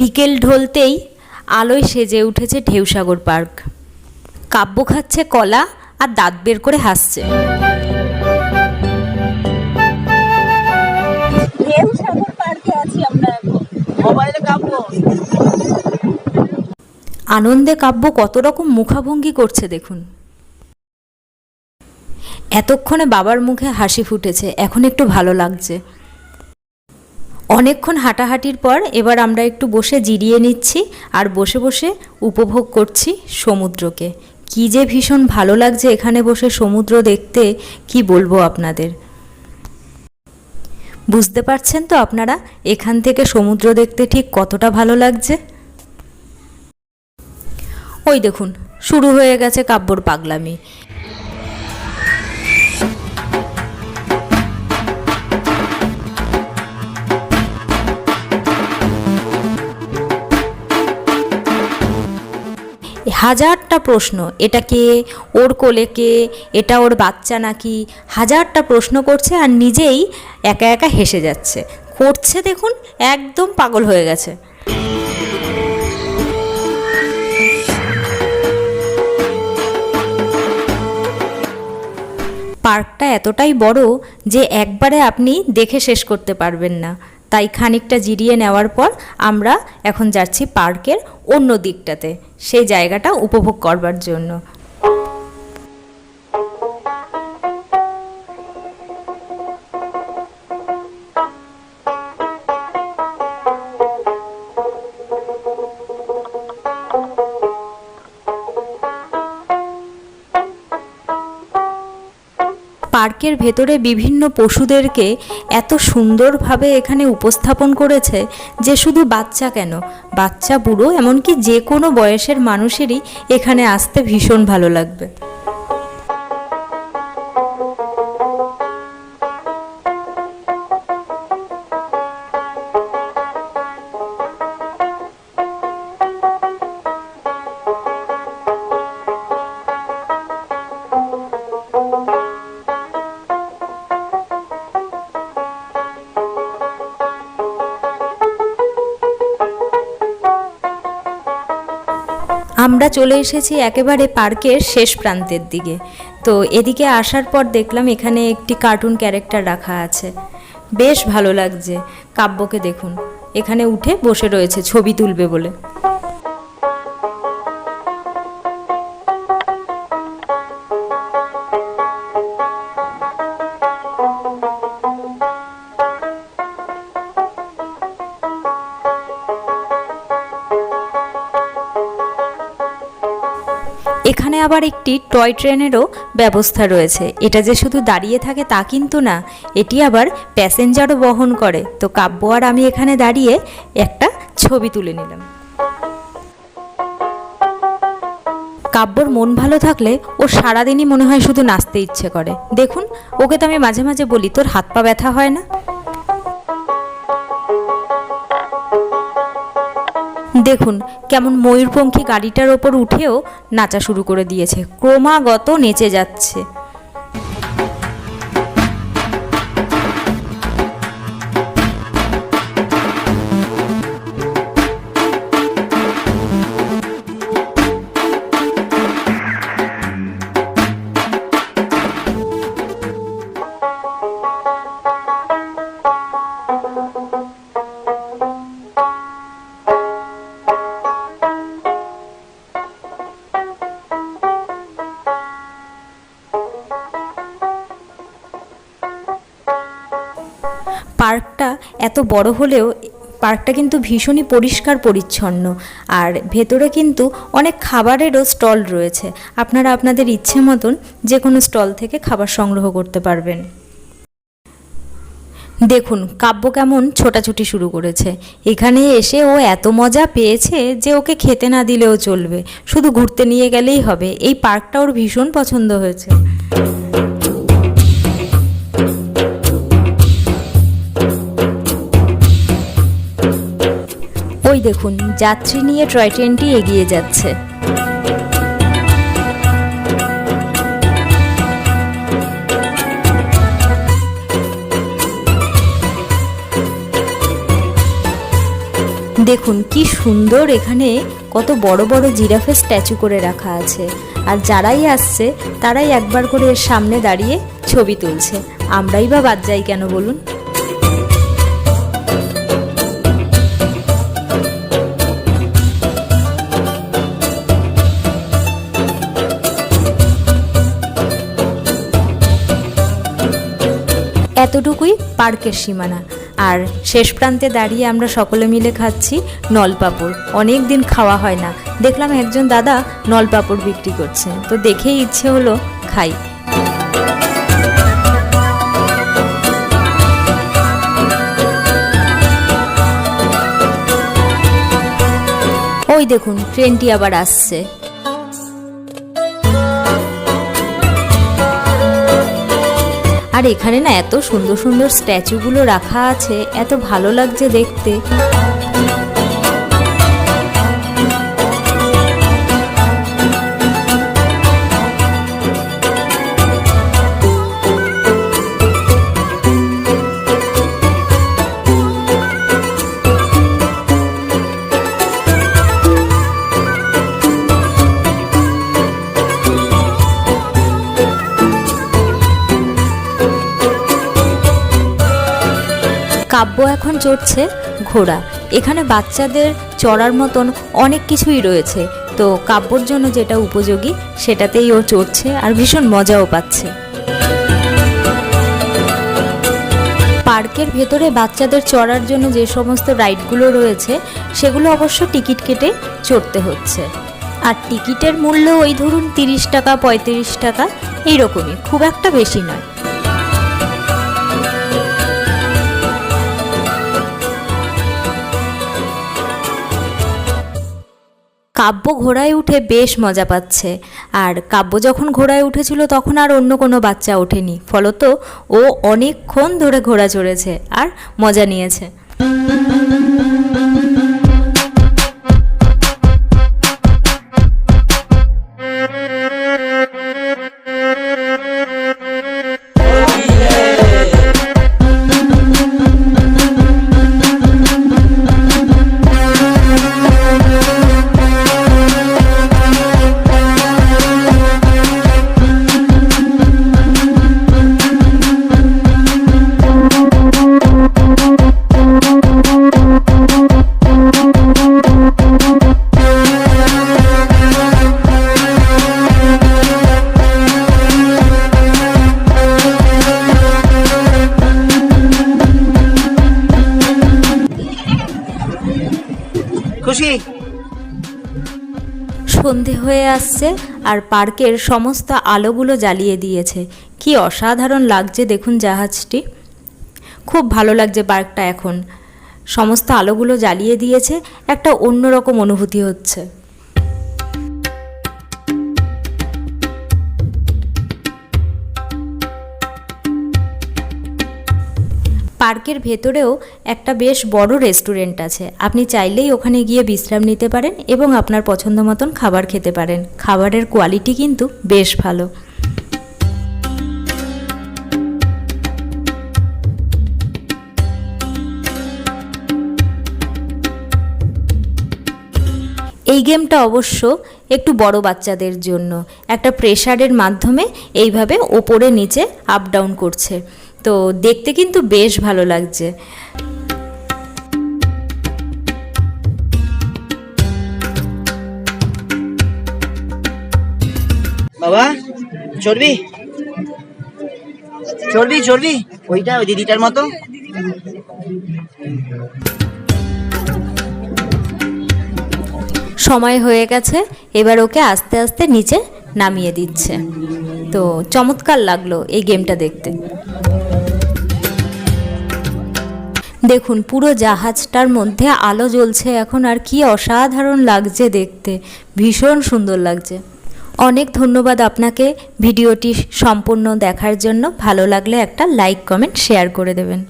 বিকেল ঢলতেই আলোয় সেজে উঠেছে ঢেউসাগর পার্ক। কাব্য খাচ্ছে কলা আর দাঁত বের করে হাসছে। ঢেউ পার্কে আছি আমরা কাব্য। আনন্দে কাব্য কত রকম মুখাভঙ্গি করছে দেখুন। এতক্ষণে বাবার মুখে হাসি ফুটেছে এখন একটু ভালো লাগছে। অনেকক্ষণ হাঁটাহাঁটির পর এবার আমরা একটু বসে জিরিয়ে নিচ্ছি আর বসে বসে উপভোগ করছি সমুদ্রকে। কি যে ভীষণ ভালো লাগছে এখানে বসে সমুদ্র দেখতে, কি বলব আপনাদের? বুঝতে পারছেন তো আপনারা এখান থেকে সমুদ্র দেখতে ঠিক কতটা ভালো লাগছে? ওই দেখুন, শুরু হয়ে গেছে কাব্যর পাগলামি। হাজারটা প্রশ্ন, এটা কে, ওর কোলে কে, এটা ওর বাচ্চা নাকি, হাজারটা প্রশ্ন করছে আর নিজেই একা একা হেসে যাচ্ছে। করছে দেখুন, একদম পাগল হয়ে গেছে। পার্কটা এতটাই বড় যে একবারে আপনি দেখে শেষ করতে পারবেন না। তাই খানিকটা জিরিয়ে নেওয়ার পর আমরা এখন যাচ্ছি পার্কের অন্য দিকটাতে। সেই জায়গাটা উপভোগ করবার জন্য। পার্কের ভেতরে বিভিন্ন পশুদেরকে এত সুন্দরভাবে এখানে উপস্থাপন করেছে যে শুধু বাচ্চা কেন? বাচ্চা বুড়ো, এমনকি যে কোনো বয়সের মানুষেরই এখানে আসতে ভীষণ ভালো লাগবে। আমরা চলে এসেছি একেবারে পার্কের শেষ প্রান্তের দিকে। তো এদিকে আসার পর দেখলাম এখানে একটি কার্টুন ক্যারেক্টার রাখা আছে। বেশ ভালো লাগছে। কাব্যকে দেখুন। এখানে উঠে বসে রয়েছে, ছবি তুলবে বলে। এখানে আবার একটি টয় ট্রেনেরও ব্যবস্থা রয়েছে। এটা যে শুধু দাঁড়িয়ে থাকে তা কিন্তু না, এটি আবার প্যাসেঞ্জারও বহন করে। তো কাব্য আর আমি এখানে দাঁড়িয়ে একটা ছবি তুলে নিলাম। কাব্যর মন ভালো থাকলে ও সারাদিনই মনে হয় শুধু নাচতে ইচ্ছে করে। দেখুন, ওকে তো আমি মাঝে মাঝে বলি, তোর হাত পা ব্যথা হয় না? দেখুন কেমন ময়ূরপঙ্খী গাড়িটার ওপর উঠেও নাচা শুরু করে দিয়েছে। ক্রমাগত নেচে যাচ্ছে। এত বড় হলেও পার্কটা কিন্তু ভীষণই পরিষ্কার, পরিচ্ছন্ন। আর ভেতরে কিন্তু অনেক খাবারেরও স্টল রয়েছে। আপনারা আপনাদের ইচ্ছে মতন যে কোনো স্টল থেকে খাবার সংগ্রহ করতে পারবেন। দেখুন, কাব্য কেমন ছোটাছুটি শুরু করেছে। এখানে এসে ও এত মজা পেয়েছে যে ওকে খেতে না দিলেও চলবে। শুধু ঘুরতে নিয়ে গেলেই হবে। এই পার্কটা ওর ভীষণ পছন্দ হয়েছে। ওই দেখুন, যাত্রী নিয়ে টয় ট্রেনটি এগিয়ে যাচ্ছে। দেখুন, কি সুন্দর এখানে কত বড় বড় জিরাফের স্ট্যাচু করে রাখা আছে। আর যারাই আসছে, তারাই একবার করে এর সামনে দাঁড়িয়ে ছবি তুলছে। আমরাই বা বাদ যাই কেন বলুন? এতটুকুই পার্কের সীমানা। আর শেষ প্রান্তে দাঁড়িয়ে আমরা সকলে মিলে খাচ্ছি নলপাপড়। অনেক দিন খাওয়া হয় না। দেখলাম একজন দাদা নলপাপড় বিক্রি করছে। তো দেখেই ইচ্ছে হলো খাই। ওই দেখুন, ট্রেনটি আবার আসছে। আর এখানে না এত সুন্দর সুন্দর স্ট্যাচুগুলো রাখা আছে এত ভালো লাগছে দেখতে। কাব্য এখন চড়ছে ঘোড়া। এখানে বাচ্চাদের চড়ার মতন অনেক কিছুই রয়েছে। তো কাব্যর জন্য যেটা উপযোগী, সেটাতেই ও চড়ছে আর ভীষণ মজাও পাচ্ছে। পার্কের ভেতরে বাচ্চাদের চড়ার জন্য যে সমস্ত রাইডগুলো রয়েছে, সেগুলো অবশ্য টিকিট কেটে চড়তে হচ্ছে। আর টিকিটের মূল্য ওই ধরুন তিরিশ টাকা, পঁয়ত্রিশ টাকা, এইরকমই। খুব একটা বেশি নয়। কাব্য ঘোড়ায় উঠে বেশ মজা পাচ্ছে। আর কাব্য যখন ঘোড়ায় উঠেছিল তখন আর অন্য কোনো বাচ্চা ওঠেনি। ফলত ও অনেকক্ষণ ধরে ঘোড়া চড়েছে আর মজা নিয়েছে। খুশি? সন্ধে হয়ে আসছে আর পার্কের সমস্ত আলোগুলো জ্বালিয়ে দিয়েছে। কি অসাধারণ লাগছে দেখুন জাহাজটি। খুব ভালো লাগছে পার্কটা এখন। সমস্ত আলোগুলো জ্বালিয়ে দিয়েছে, একটা অন্যরকম অনুভূতি হচ্ছে। পার্কের ভেতরেও একটা বেশ বড় রেস্টুরেন্ট আছে। আপনি চাইলেই ওখানে গিয়ে বিশ্রাম নিতে পারেন এবং আপনার পছন্দ মতন খাবার খেতে পারেন। খাবারের কোয়ালিটি কিন্তু বেশ ভালো। এই গেমটা অবশ্য একটু বড় বাচ্চাদের জন্য। একটা প্রেশারের মাধ্যমে এইভাবে ওপরে, নিচে আপ ডাউন করছে। তো দেখতে কিন্তু বেশ ভালো লাগছে। বাবা চড়বি চড়বি চড়বি ওইটা ওই দিদিটার মতো? সময় হয়ে গেছে এবার ওকে আস্তে আস্তে নিচে নামিয়ে দিচ্ছে। তো চমৎকার লাগল এই গেমটা দেখতে। দেখুন, পুরো জাহাজটার মধ্যে আলো জ্বলছে এখন আর কি অসাধারণ লাগছে দেখতে। ভীষণ সুন্দর লাগছে। অনেক ধন্যবাদ আপনাকে ভিডিওটি সম্পূর্ণ দেখার জন্য। ভালো লাগলে একটা লাইক, কমেন্ট, শেয়ার করে দেবেন।